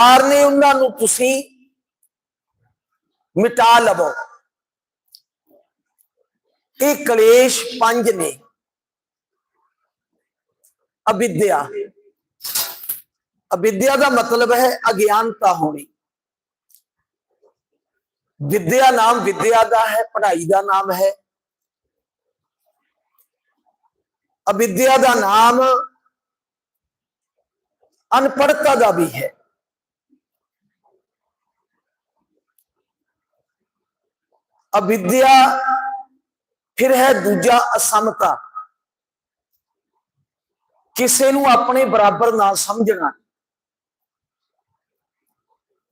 R ਨੇ ਉਹਨਾਂ ਨੂੰ ਤੁਸੀਂ ਮਿਟਾ ਲਵੋ। ਇਹ ਕਲੇਸ਼ ਪੰਜ ਨੇ। ਅਵਿਦਿਆ। ਅਵਿਦਿਆ ਦਾ ਮਤਲਬ ਹੈ ਅਗਿਆਨਤਾ ਹੋਣੀ। ਵਿਦਿਆ ਨਾਮ ਵਿਦਿਆ ਦਾ ਹੈ, ਪੜ੍ਹਾਈ ਦਾ ਨਾਮ ਹੈ। ਅਵਿਦਿਆ ਦਾ ਨਾਮ ਅਨਪੜਤਾ ਦਾ ਵੀ ਹੈ। ਅਵਿਦਿਆ ਫਿਰ ਹੈ ਦੂਜਾ ਅਸਮਤਾ। ਕਿਸੇ ਨੂੰ ਆਪਣੇ ਬਰਾਬਰ ਨਾ ਸਮਝਣਾ।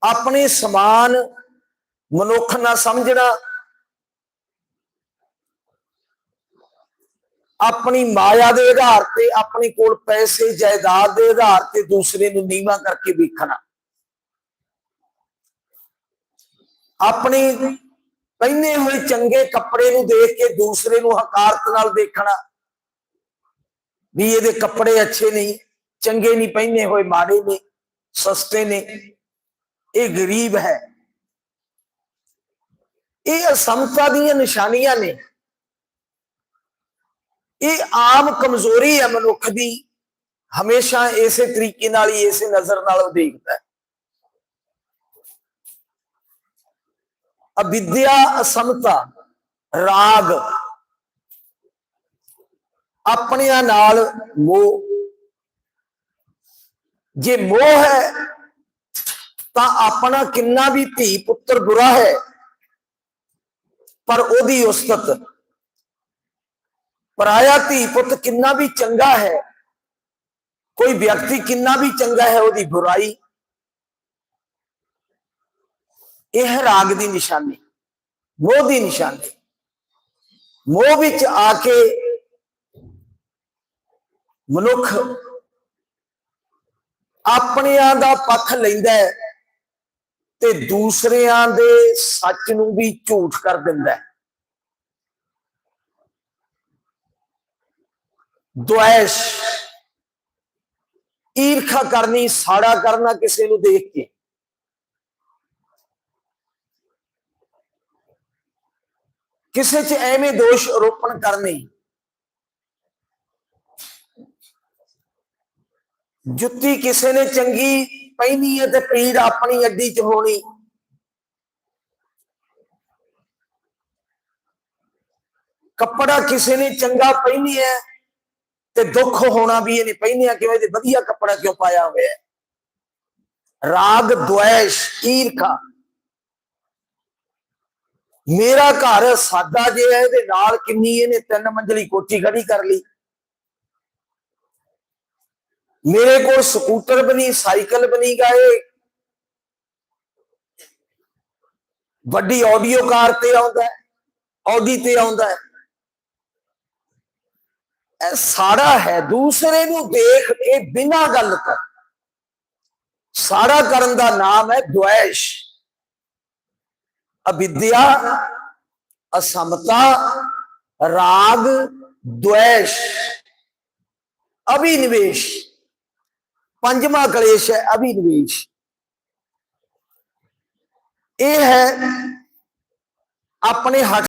ਆਪਣੇ ਸਮਾਨ ਮਨੁੱਖ ਨਾ ਸਮਝਣਾ। ਆਪਣੀ ਮਾਇਆ ਦੇ ਆਧਾਰ ਤੇ, ਆਪਣੇ ਕੋਲ ਪੈਸੇ, ਜਾਇਦਾਦ ਦੇ ਆਧਾਰ ਤੇ ਦੂਸਰੇ ਨੂੰ ਨੀਵਾ ਕਰਕੇ ਵੇਖਣਾ। ਆਪਣੀ ਪਹਿਨੇ ਹੋਏ ਚੰਗੇ ਕੱਪੜੇ ਨੂੰ ਦੇਖ ਕੇ ਦੂਸਰੇ ਨੂੰ ਹਕਾਰਤ ਨਾਲ ਦੇਖਣਾ। ਵੀ ਇਹਦੇ ਕੱਪੜੇ ਅੱਛੇ ਨਹੀਂ ਚੰਗੇ ਨਹੀਂ, ਪਹਿਨੇ ਹੋਏ ਮਾੜੇ ਨੇ, ਸਸਤੇ ਨੇ। ਇਹ ਗਰੀਬ ਹੈ। ਇਹ ਅਸਮਤਾ ਦੀਆਂ ਨਿਸ਼ਾਨੀਆਂ ਨੇ। ਇਹ ਆਮ ਕਮਜ਼ੋਰੀ ਹੈ ਮਨੁੱਖ ਦੀ। ਹਮੇਸ਼ਾ ਇਸੇ ਤਰੀਕੇ ਨਾਲ ਹੀ ਇਸੇ ਨਜ਼ਰ ਨਾਲ ਉਹ ਦੇਖਦਾ ਹੈ। ਅਵਿਦਿਆ ਅਸਮਤਾ, ਰਾਗ। ਆਪਣਿਆਂ ਨਾਲ ਮੋਹ। ਜੇ ਮੋਹ ਹੈ, ਤਾਂ ਆਪਣਾ ਕਿੰਨਾ ਵੀ ਧੀ ਪੁੱਤਰ ਬੁਰਾ ਹੈ, ਪਰ ਉਹਦੀ ਉਸਤਤ। ਪਰਾਇਆ ਧੀ ਪੁੱਤ ਕਿੰਨਾ ਵੀ ਚੰਗਾ ਹੈ, ਕੋਈ ਵਿਅਕਤੀ ਕਿੰਨਾ ਵੀ ਚੰਗਾ ਹੈ, ਉਹਦੀ ਬੁਰਾਈ ਇਹ ਰਾਗ ਦੀ ਨਿਸ਼ਾਨੀ, ਮੋਹ ਦੀ ਨਿਸ਼ਾਨੀ। ਮੋਹ ਵਿੱਚ ਆ ਕੇ ਮਨੁੱਖ ਆਪਣਿਆਂ ਦਾ ਪੱਖ ਲੈਂਦਾ ਹੈ ਤੇ ਦੂਸਰਿਆਂ ਦੇ ਸੱਚ ਨੂੰ ਵੀ ਝੂਠ ਕਰ ਦਿੰਦਾ ਹੈ। ਦੁਆਇਸ਼, ਈਰਖਾ ਕਰਨੀ, ਸਾੜਾ ਕਰਨਾ ਕਿਸੇ ਨੂੰ ਦੇਖ ਕੇ ਕਿਸੇ 'ਚ ਐਵੇਂ ਦੋਸ਼ ਆਰੋਪਣ ਕਰਨੇ ਜੁੱਤੀ ਕਿਸੇ ਨੇ ਚੰਗੀ ਪਹਿਨੀ ਹੈ ਤੇ ਪੀੜ ਆਪਣੀ ਅੱਡੀ 'ਚ ਹੋਣੀ। ਕੱਪੜਾ ਕਿਸੇ ਨੇ ਚੰਗਾ ਪਹਿਨਿਆ ਤੇ ਦੁੱਖ ਹੋਣਾ ਵੀ ਇਹਨੇ ਪਹਿਨਿਆ ਕਿਵੇਂ ਇਹਦੇ ਵਧੀਆ ਕੱਪੜਾ ਕਿਉਂ ਪਾਇਆ ਹੋਇਆ ਰਾਗ, ਦੁਆਇਸ਼, ਈਰਖਾ। ਮੇਰਾ ਘਰ ਸਾਦਾ ਜਿਹਾ ਹੈ, ਇਹਦੇ ਨਾਲ ਕਿੰਨੀ ਇਹਨੇ ਤਿੰਨ ਮੰਜ਼ਲੀ ਕੋਠੀ ਖੜੀ ਕਰ ਲਈ। ਮੇਰੇ ਕੋਲ ਸਕੂਟਰ ਬਣੀ ਸਾਈਕਲ ਬਣੀ ਗਏ ਵੱਡੀ ਆਡੀਓ ਕਾਰ ਤੇ ਆਉਂਦਾ ਹੈ, ਆਡੀ ਤੇ ਆਉਂਦਾ ਹੈ। ਇਹ ਸਾੜਾ ਹੈ, ਦੂਸਰੇ ਨੂੰ ਦੇਖ ਕੇ ਬਿਨਾਂ ਗੱਲ ਤੋਂ। ਸਾੜਾ ਕਰਨ ਦਾ ਨਾਮ ਹੈ ਦੁਆਇਸ਼। ਅਵਿਦਿਆ ਅਸਮਤਾ ਰਾਗ ਦੁਆਇਸ਼ ਅਭਿਨਵੇਸ਼। ਪੰਜਵਾਂ ਕਲੇਸ਼ ਹੈ ਅਭਿਨਵੇਸ਼। ਇਹ ਹੈ ਆਪਣੇ ਹੱਕ